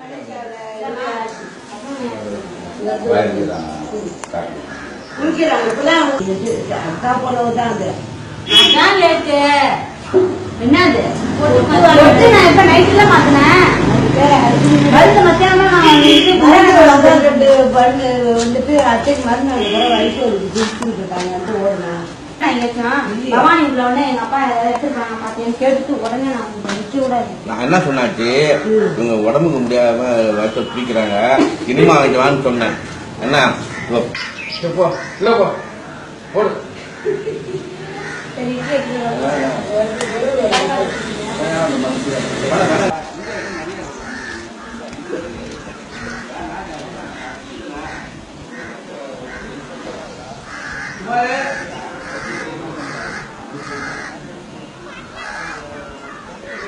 அதான் லேட்டு என்னது பொட்டு நான் இப்ப நைட்ல மாத்தினேன் மருந்து மத்தியானம் நான் இது வந்துட்டு அத்தைக்கு மருந்து வயசு ஒரு கொடுத்துருக்காங்க ஓடுனேன் நான் என்ன சொன்னாச்சு? இவங்க உடம்புக்கு முடியாம வயசு பிடிக்கிறாங்க. இனிமா வாங்கிட்டு வான்னு சொன்னேன். என்ன? போடு சரி கேட்டு கொடுக்குறான் கஷ்டப்பட்டு வச்சுக்கிடி எடுத்துடாத எல்லாம் கொடுத்து பக்கம்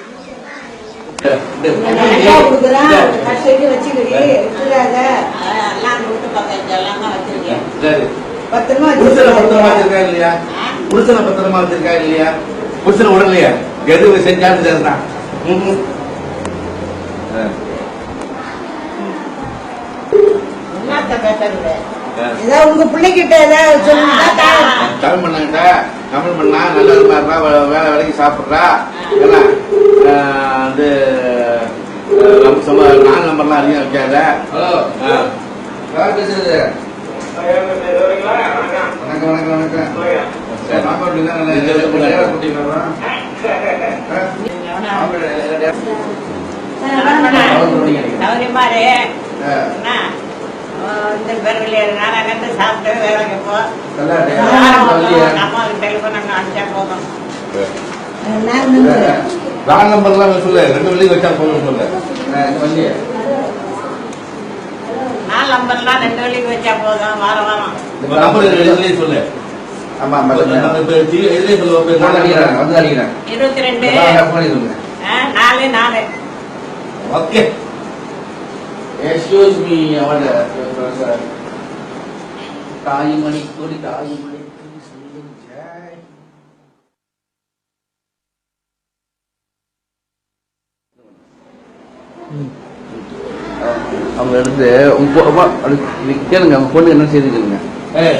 எல்லாம் தான் வச்சிருக்கேன் சரி பத்திரமா புருஷனை பத்திரமா வச்சிருக்கா இல்லையா? புருஷனை உடலையா எது செஞ்சாலும் சரிதான். ஏதாவது உங்க பிள்ளைகிட்ட ஏதாவது சொல்லுங்க. தமிழ் பண்ணாங்கடா தமிழ் பண்ணா நல்ல வேலை வேலைக்கு சாப்பிட்றா? ஆ, வந்து நாலு நம்பர்லாம் அதிகம் வைக்காத வணக்கம் வணக்கம் வணக்கம். இந்த பேர்வழியா நானா கண்டு சாப்பிட்டு வேலைக்கு போ. அம்மாவுக்கு டெலிஃபோன் அங்கே அனுப்பிச்சா போதும். ராங் நம்பர்லாம் சொல்லு. ரெண்டு வெள்ளி வச்சா போதும் சொல்லு. ஆ, இந்த வண்டி. நாலு நம்பர்லாம் ரெண்டு வழிக்கு வச்சா போதும். வாரம் வாரம். நம்பர் சொல்லு. ஆமா இதுலயே சொல்லு வந்து அடிக்கிறேன், வந்து அடிக்கிறேன். இருபத்தி ரெண்டு அதான் phone இதுங்க. ஆ, நாலு நாலு. ஓகே. Excuse me, அவட தாய்மணி கொடி தாய்மணி. உங்க நீ கேளுங்க அவங்க பொண்ணு என்ன செய்து கேளுங்க.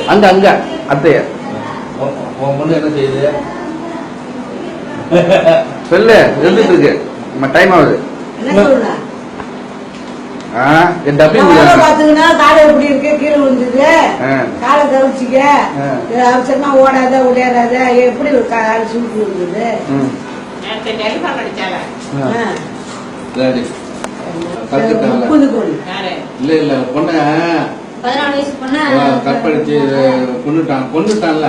அங்க அங்க அத்தைய. உன் பொண்ணு என்ன செய்யுது? சொல்லு எழுதிட்டு இருக்கு. டைம் ஆகுது. என் டப்பி காலை எப்படி இருக்கு? கீழே விழுந்தது. காலை. அவசரமா ஓடாத எப்படி ஒரு காலை சுருட்டு விழுந்தது? முப்பது கோடி. யாரு? இல்ல இல்ல பொண்ண பதினாலு வயசு பொண்ணு? கற்பழிச்சு கொண்டுட்டான் கொண்டுட்டான்ல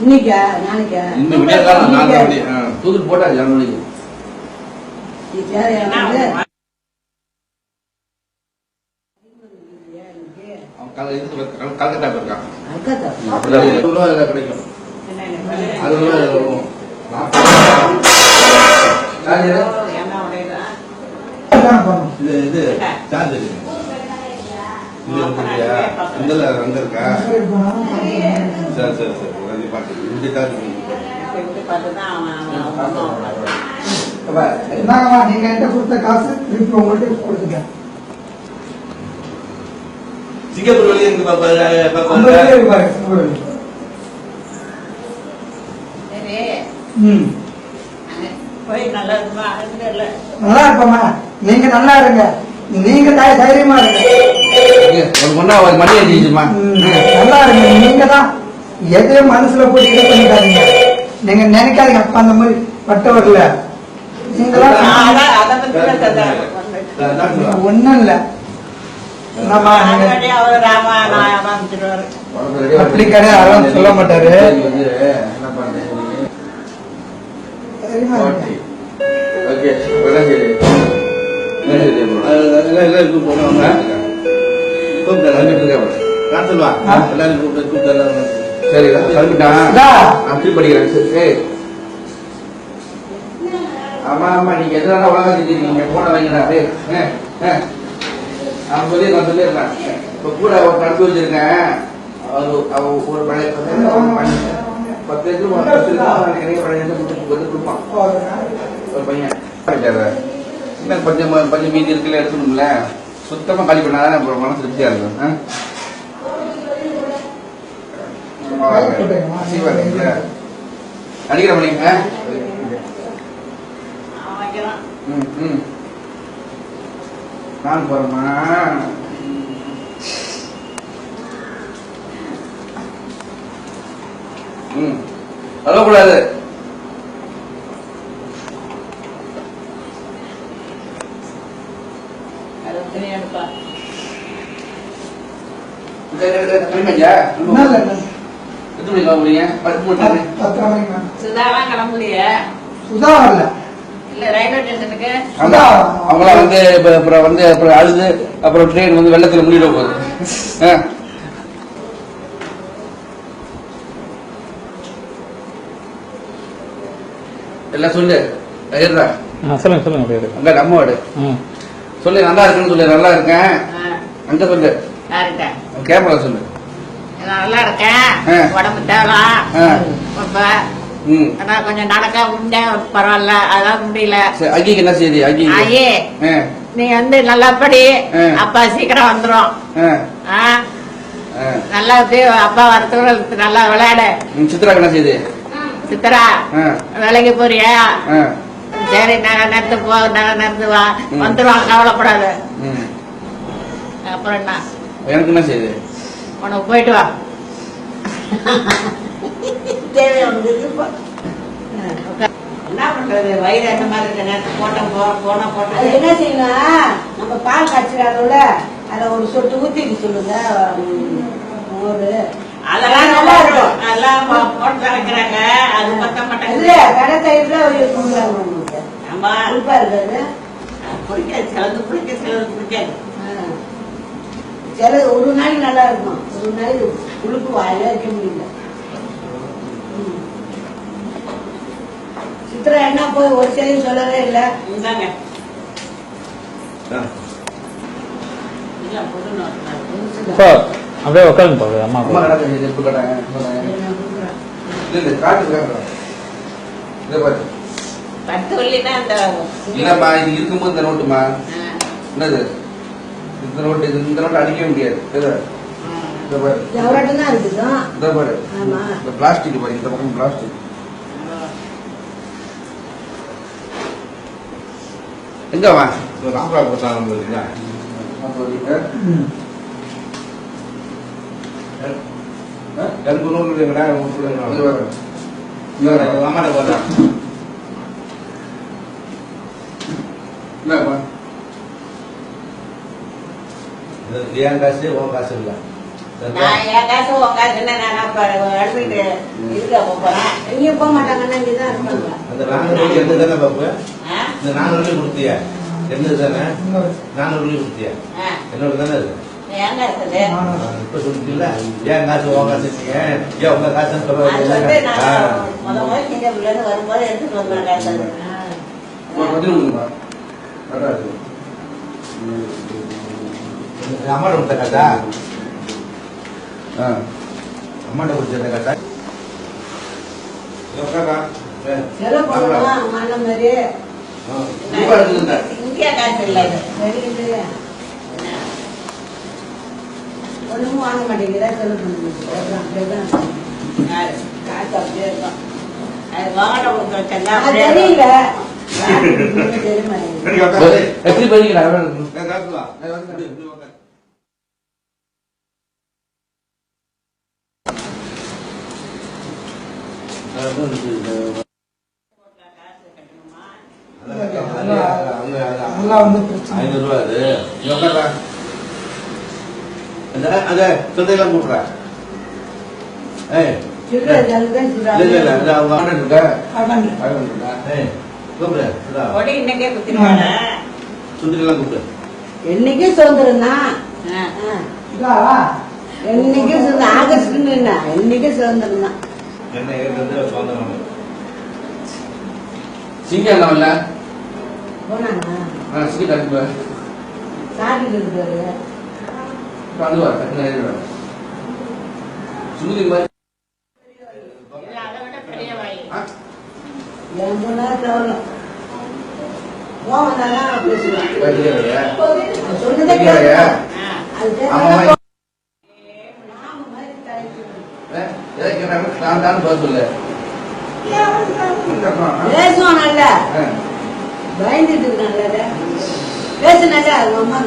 இன்னைக்கா? நாளைக்கா? இன்னும் விடிய காலம் நாலு மணி. தூக்கிட்டு போட்டா ஏழு மணிக்கு இது தேவையான என்ன இது இது சார்ஜ் இந்த அங்க இருக்கா சரி சரி சரி. பாட்டு அவன் அவன் என்னங்கம்மா நீங்க என்கிட்ட கொடுத்த காசு திருப்பி உங்கள்கிட்ட கொடுத்துட்டேன். சிங்கப்பூர் வெளியே இருக்கு பாப்பா ம். நல்லா இருக்குமா? நீங்க நல்லா இருங்க. நீங்க தைரியமா இருங்க. ஒரு மணி அடிச்சுமா நல்லா இருங்க. நீங்க தான் எதையும் மனசுல போட்டு இது பண்ணிக்காதீங்க. நீங்க நினைக்காதீங்க. அப்பா அந்த மாதிரி பட்டவர்ல நீங்களா. ஒண்ணும் இல்ல. அப்படி கிடையாது, சொல்ல மாட்டாரு. என்ன bro? எல்லாரும் கூப்பிடுவாங்க கூப்பிட்டு வந்துட்டு இருக்கேன் bro. நான் சொல்லுவா ஆ. எல்லாரும் கூப்பிட்டு கூப்பிட்டு எல்லாரும் சரி கிளம்பிட்டான் இதா. நான் ஃபீல் பண்ணிக்கிறேன் சரி ஏய். ஆமா ஆமா நீங்க எதுனால உலகம் செஞ்சிருக்கீங்க போன வைங்கடா. ஏ. நான் சொல்லி நான் சொல்லிடுறேன். இப்ப கூட வச்சிருக்கேன். ஒரு பழைய பத்து பத்து லட்சம் பத்து லட்சம் அவன் நிறைய பழைய லட்சம் கொடுத்து வந்து கொடுப்பான். ஒரு பையன். என்ன கொஞ்சம் கொஞ்சம் மீதி இருக்குல்ல எடுத்துக்கணும்ல. சுத்தமா காலி பண்ணாதான் அப்புறம் மனசு திருப்தியா இருக்கும். ஆ? சீவா, அடிக்கிற மணி ம், ம். நான் ம். அழக்கூடாது அது துணி எடுப்பா கிளம்பியா என்ன இல்லை, இல்லை. எத்தனை மணிக்கு வாங்குறீங்க பத்து மணி பத்தரை மணிக்கு கிளம்பலையே சுதா வரல அவங்களாம் வந்து அப்புறம் வந்து அப்புறம் அழுது அப்புறம் ட்ரெயின் வந்து வெள்ளத்துல முடியிட போகுது. எல்லாம் சொல்லு. சொல்லுங்க சொல்லுங்க. அங்க நம்ம சொல்லு நல்லா இருக்குன்னு சொல்லு நல்லா இருக்கேன். அங்க சொல்லு? கேமரா சொல்லு. நான் நல்லா இருக்கேன். உடம்பு ஆ. இப்ப கொஞ்சம் நடக்க முடிஞ்ச பரவாயில்ல. அதான் முடியல. அகிக்கு என்ன செய்தி? அகி ஆ. நீ வந்து நல்லா படி. அப்பா சீக்கிரம் வந்துரும். நல்லா அப்பா வரத்துக்கு நல்லா விளையாடு. ம், சித்ராக்கு என்ன செய்தி? சித்ரா வேலைக்கு போறியா? சரி நல்ல நேரத்து போ நல்ல நேரத்து வா. ம். வந்துருவான் கவலைப்படாத. அப்புறம் என்ன? எனக்கு என்ன செய்தி? உனக்கு போயிட்டு வா. தேவை உனக்கு. என்ன பண்றது? வயிறு அந்த மாதிரி இருக்க நேரத்துக்கு போட்டோம் போ போனா போட்டோம் என்ன செய்யணும் நம்ம பால் காய்ச்சிடாதோட அதில் ஒரு சொட்டு ஊற்றிக்க சொல்லுங்க. மோரு அதெல்லாம் நல்லா நல்லா இருக்கும். போ- போட்டு வைக்கிறாங்க அது பத்த கடை சைடுல ஒரு ஆமா குறிப்பா இருக்காது பிடிக்காது சிலது பிடிக்க சிலது பிடிக்காது. சில ஒரு நாளைக்கு நல்லா இருக்கும்? ஒரு நாளைக்கு உழுப்பு வாயில வைக்க முடியல. சித்ரா என்ன போய் ஒரு செய்தி சொல்லவே இல்லை? இப்போ அப்படியே உட்காருங்க பாரு அம்மா அம்மா காட்டுறேன் இதை பாரு. பத்து வள்ளினா அந்த இல்லம்மா இது இருக்கும்போது இந்த நோட்டுமா என்னது? இந்த நோட்டு இது இந்த நோட்டு அடிக்கவே முடியாது. பாரு. பாரு. இந்த பிளாஸ்டிக் பாரு இந்த பக்கம் பிளாஸ்டிக். எங்க வா இந்த ராமரா பிரசாதம் இருக்குதா? எனக்கு நூறு உங்களுக்கு? என் காசு உன் காசு இல்ல? நான் என் காசு உன் காசு என்ன நான் எடுத்துக்கிட்டு இருக்க போறேன். எங்கேயும் போக மாட்டாங்கன்னா இங்கே தான் இருப்பாங்க. அந்த நானூறு ரூபாய் எந்த தானே பாப்பு? ஆ? இந்த நானூறு ரூபாய் கொடுத்தியா? என்னது தானே? இன்னொரு. நானூறு ரூபாய் கொடுத்தியா? ஆ. என்னோட தானே அது? எங்க இருக்குது நானூறு. இப்ப சொல்லிட்டீங்களா ஏன் காசு உன் காசு நீங்க ஏன் உங்க காசுன்னு சொல்ல வரும்போது எடுத்துட்டு மாதிரி இப்ப எடுத்துக்கிட்ட இந்தியா காசு இல்லை இது வெளியிட்டு ஒண்ணுமும் வாங்க மாட்டேங்கிறா. செலவு பண்ண அப்படியேதான் யாரு? காசு அப்படியே இருக்கும் அது வாங்கிட்ட கொடுத்து வச்சேன் அது அப்படியே தெரியல இருக்கும். தெரிய மாட்டேங்குது எப்படி படிக்கிறா காசு வா இப்படி உட்காரு. அதெல்லாம் வந்து பிரச்சனை ஐநூறு ரூபா அது நீ உட்கார்றா. அந்த அந்த சொத்தையெல்லாம் கூட்டுறா ஏய் சில்லறை அதுதான் இல்ல இல்ல அது அவங்க ஆர்டர் இருக்கா ஏய் இன்னைக்கே என்னைக்கு சுதந்திரம் தான் என்னைக்கு சுதந்திரம் என்ன என்னைக்கு சுதந்திரம் தான் என்ன ஏற்கனவே சுதந்திரம் சிங்கம் என்ன இல்ல? போனாங்க. சிங்கி இருக்காரு. டக்குனு மாதிரி. இது அதை நான் தான் பதில் சொல்லு பேசுவான் பயந்துட்டு இருக்கான்ல பேசுனால அவங்க அம்மா